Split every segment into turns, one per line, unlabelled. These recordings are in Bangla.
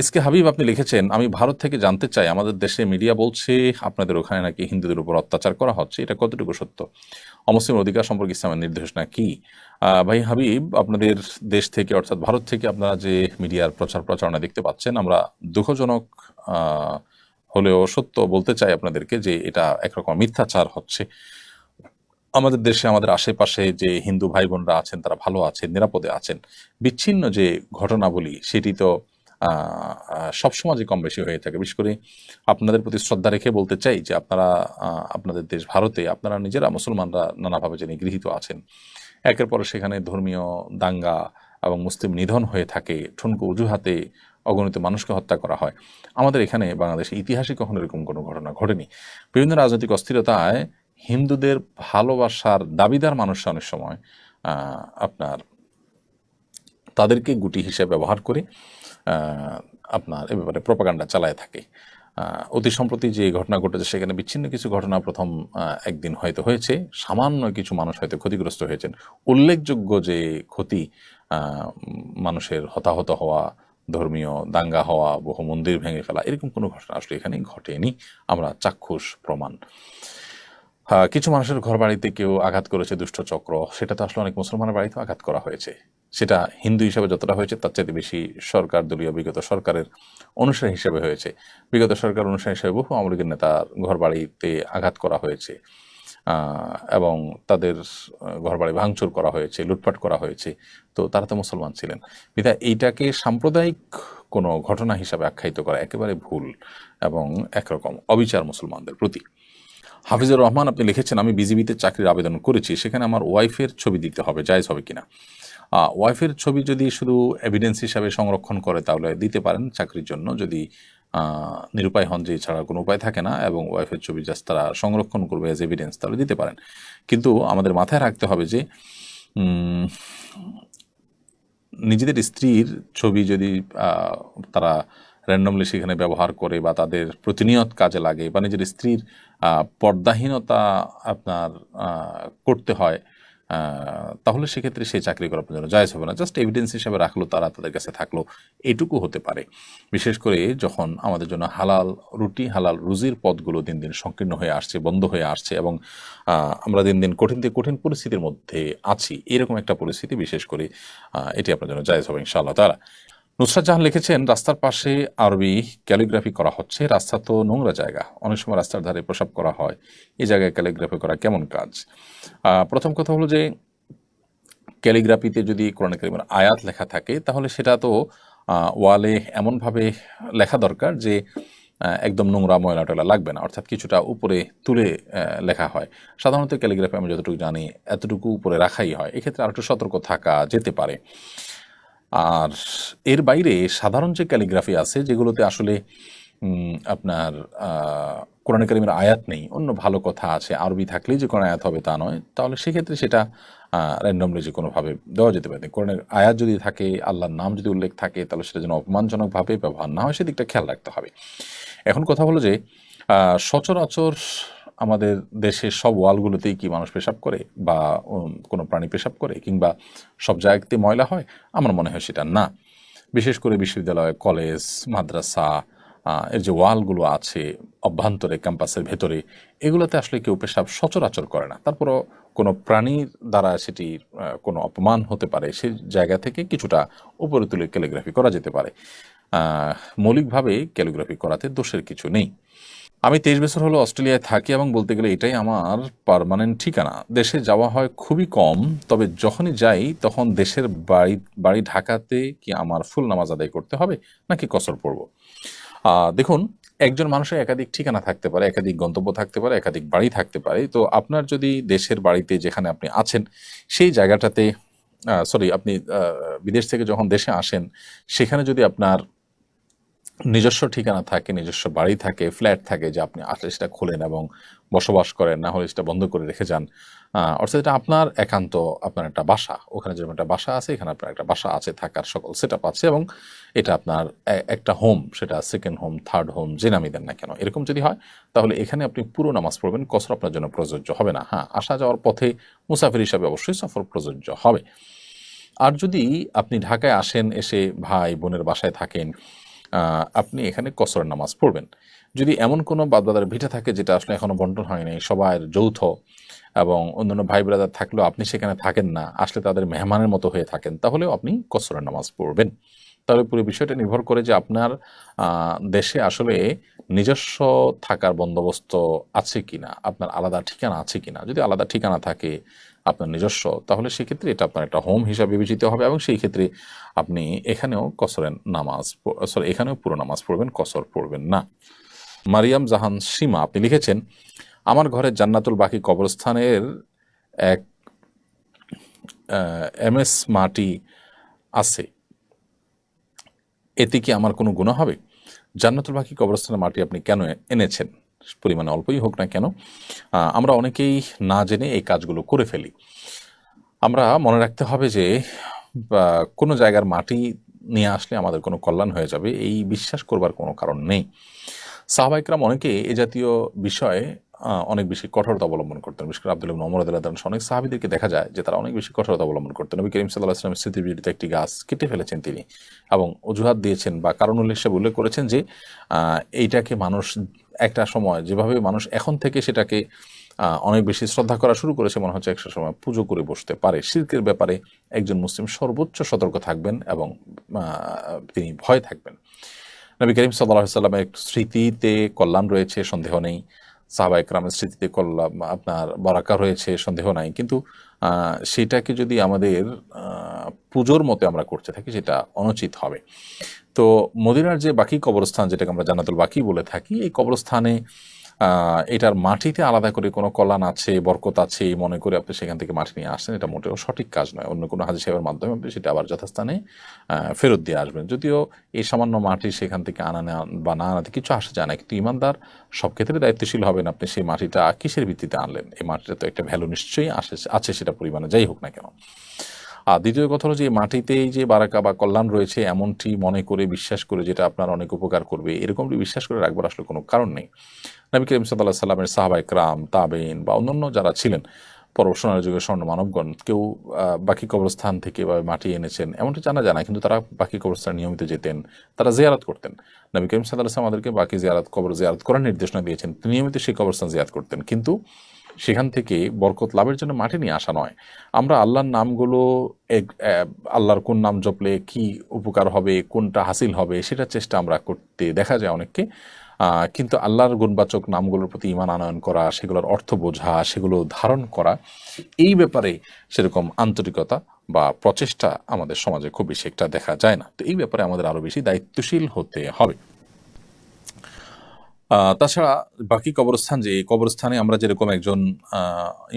এস কে হাবিব আপনি লিখেছেন, আমি ভারত থেকে জানতে চাই, আমাদের দেশে মিডিয়া বলছে আপনাদের ওখানে নাকি হিন্দুদের উপর অত্যাচার করা হচ্ছে। এটা কতটুকু সত্য? অমুসলিম অধিকার সম্পর্কে ইসলামের নির্দেশনা কি ভাই হাবিব, আপনাদের দেশ থেকে, অর্থাৎ ভারত থেকে আপনারা যে মিডিয়ার প্রচার প্রচারণা দেখতে পাচ্ছেন, আমরা দুঃখজনক হলেও সত্য বলতে চাই আপনাদেরকে যে এটা একরকম মিথ্যাচার হচ্ছে। আমাদের দেশে, আমাদের আশেপাশে যে হিন্দু ভাই বোনরা আছেন, তারা ভালো আছেন, নিরাপদে আছেন। বিচ্ছিন্ন যে ঘটনাবলী, সেটি তো আহ, আহ, সব সমাজে কম বেশি হয়ে থাকে। বিশেষ করে আপনাদের প্রতি শ্রদ্ধা রেখে বলতে চাই যে আপনারা আপনাদের দেশ ভারতে আপনারা নিজেরা মুসলমানরা নানাভাবে যে নিগৃহীত আছেন। একের পর সেখানে ধর্মীয় দাঙ্গা এবং মুসলিম নিধন হয়ে থাকে ঠুনকু অজুহাতে অগণিত মানুষকে হত্যা করা হয়। আমাদের এখানে বাংলাদেশে ইতিহাসে কখনো এরকম কোনো ঘটনা ঘটেনি। বিভিন্ন রাজনৈতিক অস্থিরতায় হিন্দুদের ভালোবাসার দাবিদার মানুষ অনেক সময় আপনার তাদেরকে গুটি হিসেবে ব্যবহার করে আপনার এ ব্যাপারে প্রপাগান্ডা চালায় থাকে। অতি সম্প্রতি যে ঘটনা ঘটেছে সেখানে বিচ্ছিন্ন কিছু ঘটনা প্রথম একদিন হয়তো হয়েছে। সামান্য কিছু মানুষ হয়তো ক্ষতিগ্রস্ত হয়েছেন। উল্লেখযোগ্য যে ক্ষতি মানুষের হতাহত হওয়া, ধর্মীয় দাঙ্গা হওয়া, বহু মন্দির ভেঙে ফেলা, এরকম কোনো ঘটনা আসলে এখানে ঘটেনি। আমরা চাক্ষুষ প্রমাণ। কিছু মানুষের ঘর বাড়িতে কেউ আঘাত করেছে দুষ্ট চক্র, সেটা তো আসলে অনেক মুসলমানের বাড়িতেও আঘাত করা হয়েছে। সেটা হিন্দু হিসাবে যতটা হয়েছে, তার চাইতে বেশি সরকার দলীয় বিগত সরকারের অনুসারী হিসেবে হয়েছে। বিগত সরকার অনুসারী হিসেবে বহু আওয়ামী লীগের নেতার ঘর বাড়িতে আঘাত করা হয়েছে এবং তাদের ঘরবাড়ি ভাঙচুর করা হয়েছে, লুটপাট করা হয়েছে। তো তারা তো মুসলমান ছিলেন। বিধায় এইটাকে সাম্প্রদায়িক কোনো ঘটনা হিসাবে আখ্যায়িত করা একেবারে ভুল এবং একরকম অবিচার মুসলমানদের প্রতি। হাফিজুর রহমান আপনি লিখেছেন, আমি বিজিবিতে চাকরির আবেদন করেছি, সেখানে আমার ওয়াইফের ছবি দিতে হবে, জায়জ হবে কিনা? ওয়াইফের ছবি যদি শুধু এভিডেন্স হিসাবে সংরক্ষণ করে, তাহলে দিতে পারেন চাকরির জন্য। যদি নিরুপায় হন, যে ছাড়া কোনো উপায় থাকে না, এবং ওয়াইফের ছবি জাস্ট তারা সংরক্ষণ করবে এজ এভিডেন্স তাহলে দিতে পারেন। কিন্তু আমাদের মাথায় রাখতে হবে যে নিজেদের স্ত্রীর ছবি যদি তারা র্যান্ডমলি সেখানে ব্যবহার করে বা তাদের প্রতিনিয়ত কাজে লাগে বা নিজের স্ত্রীর পর্দাহীনতা আপনার করতে হয় তাহলে সেক্ষেত্রে সেই চাকরি করার জন্য জায়জ হবে না। জাস্ট এভিডেন্স হিসাবে রাখল, তারা তাদের কাছে থাকল, এটুকু হতে পারে। বিশেষ করে যখন আমাদের জন্য হালাল রুটি, হালাল রুজির পদগুলো দিন দিন সংকীর্ণ হয়ে আসছে, বন্ধ হয়ে আসছে এবং আমরা দিন দিন কঠিন থেকে কঠিন পরিস্থিতির মধ্যে আছি, এরকম একটা পরিস্থিতি বিশেষ করে এটি আপনার জন্য জায়জ হবে ইনশাআল্লাহ তারা নুসরাত জাহান লিখেছেন, রাস্তার পাশে আরবি ক্যালিগ্রাফি করা হচ্ছে, রাস্তা তো নোংরা জায়গা। অনেক সময় রাস্তার ধারে প্রসাব করা হয় এই জায়গায় ক্যালিগ্রাফি করা কেমন কাজ? প্রথম কথা হলো যে, ক্যালিগ্রাফিতে যদি কোরআন কারিমের আয়াত লেখা থাকে, তাহলে সেটা তো ওয়ালে এমনভাবে লেখা দরকার যে একদম নোংরা ময়লা টয়লা লাগবে না, অর্থাৎ কিছুটা উপরে তুলে লেখা হয়। সাধারণত ক্যালিগ্রাফি আমি যতটুকু জানি, এতটুকু উপরে রাখাই হয়। এক্ষেত্রে আর একটু সতর্ক থাকা যেতে পারে। আর এর বাইরে সাধারণ যে ক্যালিগ্রাফি আছে, যেগুলোতে আসলে আপনার কোরআন কারিমের আয়াত নেই, অন্য ভালো কথা আছে, আরবি থাকলেই যে কোনো আয়াত হবে তা নয়, তাহলে সেক্ষেত্রে সেটা র্যান্ডমলি যে কোনোভাবে দেওয়া যেতে পারে। কোরআনের আয়াত যদি থাকে, আল্লাহর নাম যদি উল্লেখ থাকে, তাহলে সেটা যেন অপমানজনকভাবে ব্যবহার না হয়, সেদিকটা খেয়াল রাখতে হবে। এখন কথা হলো যে সচরাচর আমাদের দেশের সব ওয়ালগুলোতেই কি মানুষ পেশাব করে বা কোনো প্রাণী পেশাব করে কিংবা সব জায়গাতে ময়লা হয়? আমার মনে হয় সেটা না। বিশেষ করে বিশ্ববিদ্যালয়, কলেজ, মাদ্রাসা এর যে ওয়ালগুলো আছে, অভ্যন্তরে, ক্যাম্পাসের ভেতরে, এগুলোতে আসলে কেউ পেশাব সচরাচর করে না। তারপরও কোনো প্রাণীর দ্বারা সেটি কোনো অপমান হতে পারে সেই জায়গা থেকে কিছুটা উপরে তুলে ক্যালিগ্রাফি করা যেতে পারে। মৌলিকভাবে ক্যালিগ্রাফি করাতে দোষের কিছু নেই। আমি তেইশ বছর হলো অস্ট্রেলিয়ায় থাকি এবং বলতে গেলে এটাই আমার পার্মানেন্ট ঠিকানা। দেশে যাওয়া হয় খুবই কম, তবে যখনই যাই তখন দেশের বাড়ি বাড়ি ঢাকাতে কি আমার ফুল নামাজ আদায় করতে হবে নাকি কসর পড়ব? দেখুন, একজন মানুষের একাধিক ঠিকানা থাকতে পারে, একাধিক গন্তব্য থাকতে পারে, একাধিক বাড়ি থাকতে পারে। তো আপনার যদি দেশের বাড়িতে যেখানে আপনি আছেন, সেই জায়গাটাতে সরি আপনি বিদেশ থেকে যখন দেশে আসেন, সেখানে যদি আপনার নিজস্ব ঠিকানা থাকে, নিজস্ব বাড়ি থাকে, ফ্ল্যাট থাকে যে আপনি আসলে সেটা খোলেন এবং বসবাস করেন, না হলে সেটা বন্ধ করে রেখে যান। অর্থাৎ এটা আপনার একান্ত, আপনার একটা বাসা। ওখানে যেরকম একটা বাসা আছে, এখানে আপনার একটা বাসা আছে, থাকার সকল সেট আছে এবং এটা আপনার একটা হোম সেটা সেকেন্ড হোম থার্ড হোম যে নামই দেন না কেন। এরকম যদি হয়, তাহলে এখানে আপনি পুরো নামাজ পড়বেন, কসর আপনার জন্য প্রযোজ্য হবে না। হ্যাঁ আসা যাওয়ার পথে মুসাফির হিসাবে অবশ্যই সফর প্রযোজ্য হবে। আর যদি আপনি ঢাকায় আসেন, এসে ভাই বোনের বাসায় থাকেন আপনি এখানে কসরের নামাজ পড়বেন। যদি এমন কোনো বাদবাদার ভিটা থাকে যেটা আসলে এখনও বন্টন হয়নি সবার যৌথ এবং অন্যান্য ভাই ব্রাদার থাকলেও আপনি সেখানে থাকেন না, আসলে তাদের মেহমানের মতো হয়ে থাকেন, তাহলেও আপনি কসরের নামাজ পড়বেন। তাহলে পুরো বিষয়টা নির্ভর করে যে আপনার দেশে আসলে নিজস্ব থাকার বন্দোবস্ত আছে কিনা, আপনার আলাদা ঠিকানা আছে কিনা। যদি আলাদা ঠিকানা থাকে আপনার নিজস্ব, তাহলে সেক্ষেত্রে এটা আপনার একটা হোম হিসাবে বিবেচিত হবে এবং সেই ক্ষেত্রে আপনি এখানেও কসরের নামাজ সরি এখানেও পুরো নামাজ পড়বেন, কসর পড়বেন না। মারিয়াম জাহান সীমা, আপনি লিখেছেন, আমার ঘরে জান্নাতুল বাকি কবরস্থানের এক এম এস মাটি আছে। এতে কি আমার কোনো গুণা হবে? জান্নাতুল বাকি কবরস্থানের মাটি আপনি কেন এনেছেন? পরিমাণে অল্পই হোক না কেন আমরা অনেকেই না জেনে এই কাজগুলো করে ফেলি। আমরা মনে রাখতে হবে যে কোনো জায়গার মাটি নিয়ে আসলে আমাদের কোনো কল্যাণ হয়ে যাবে, এই বিশ্বাস করবার কোনো কারণ নেই। সাহবাইকরাম অনেকে এ জাতীয় বিষয়ে অনেক বেশি কঠোরতা অবলম্বন করতেন। বিশেষ করে আব্দুল আদালতান অনেক সাহাবিদেরকে দেখা যায় যে তারা অনেক বেশি কঠোরতা অবলম্বন করতেন। নবী করিম সাল্লাহ আসলামের স্মৃতিবিজড়িত একটি গাছ কেটে ফেলেছেন তিনি এবং অজুহাত দিয়েছেন বা কারণ হিসেবে উল্লেখ করেছেন যে এইটাকে মানুষ একটা সময় যেভাবে মানুষ এখন থেকে সেটাকে অনেক বেশি শ্রদ্ধা করা শুরু করেছে, মনে হচ্ছে একটা সময় পুজো করে বসতে পারে। শিল্পের ব্যাপারে একজন মুসলিম সর্বোচ্চ সতর্ক থাকবেন এবং তিনি ভয় থাকবেন। নবী করিম সাল্লাহ সাল্লামের স্মৃতিতে কল্যাণ রয়েছে, সন্দেহ নেই। সাহাবা একরামের স্মৃতিতে কল্যাণ আপনার বরাকা রয়েছে, সন্দেহ নাই। কিন্তু সেটাকে যদি আমাদের পুজোর মতে আমরা করতে থাকি, সেটা অনুচিত হবে। তো মদিনার যে বাকি কবরস্থান, যেটাকে আমরা জানাতুল বাকি বলে থাকি, এই কবরস্থানে এটার মাটিতে আলাদা করে কোনো কল্যাণ আছে, বরকত আছে মনে করে আপনি সেখান থেকে মাটি নিয়ে আসেন এটা মোটেও সঠিক কাজ নয়। অন্য কোনো হাজি সাহেবের মাধ্যমে আপনি সেটা আবার যথাস্থানে ফেরত দিয়ে আসবেন। যদিও এই সামান্য মাটি সেখান থেকে আনা নেওয়া বা না আনাতে কিছু আসে যায় না, কিন্তু ইমানদার সব ক্ষেত্রে দায়িত্বশীল হবেন আপনি সেই মাটিটা কিসের ভিত্তিতে আনলেন? এই মাটিটা তো একটা ভ্যালু নিশ্চয়ই আসে, আছে সেটা পরিমাণে, যাই হোক না কেন। আর দ্বিতীয় কথা হলো যে মাটিতেই যে বারাকা বা কল্যাণ রয়েছে, এমনটি মনে করে বিশ্বাস করে যেটা আপনার অনেক উপকার করবে। এরকমটি বিশ্বাস করে রাখবার আসলে কোনো কারণ নেই। নবী করিম সাল্লাহ সাল্লামের সাহাবা ইকরাম তাবেইন বা অন্যান্য যারা ছিলেন পরবর্তী যুগে স্বর্ণ মানবগণ, কেউ বাকি কবরস্থান থেকে বা মাটি এনেছেন, এমনটি জানা যায় না, কিন্তু তারা বাকি কবরস্থান নিয়মিত যেতেন, তারা জিয়ারত করতেন। নবী করিম সাল্লাম আমাদেরকে বাকি জিয়ারত, কবর জিয়ারত করার নির্দেশনা দিয়েছেন নিয়মিত সেই কবরস্থান জিয়ারত করতেন। কিন্তু সেখান থেকে বরকত লাভের জন্য মাঠে নিয়ে আসা নয়। আমরা আল্লাহর নামগুলো এক- আল্লাহর কোন নাম জপলে কি উপকার হবে, কোনটা হাসিল হবে, সেটার চেষ্টা আমরা করতে দেখা যায় অনেককে। কিন্তু আল্লাহর গুণবাচক নামগুলোর প্রতি ইমান আনয়ন করা, সেগুলোর অর্থ বোঝা, সেগুলো ধারণ করা, এই ব্যাপারে সেরকম আন্তরিকতা বা প্রচেষ্টা আমাদের সমাজে খুব বেশি একটা দেখা যায় না। তো এই ব্যাপারে আমাদের আরও বেশি দায়িত্বশীল হতে হবে। তাছাড়া বাকি কবরস্থান যে কবরস্থানে আমরা যেরকম একজন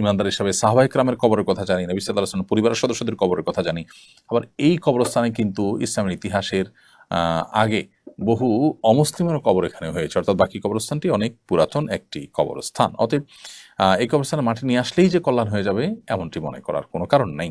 ইমানদার হিসাবে সাহবাহিক রামের কবরের কথা জানি না সাল্লাহ আসলামের পরিবারের সদস্যদের কবরের কথা জানি। আবার এই কবরস্থানে কিন্তু ইসলামের ইতিহাসের আগে বহু অমুসলিমের কবর এখানে হয়েছে। অর্থাৎ বাকি কবরস্থানটি অনেক পুরাতন একটি কবরস্থান। অতএব এই কবরস্থানে মাটি নিয়ে আসলেই যে কল্যাণ হয়ে যাবে, এমনটি মনে করার কোনো কারণ নেই।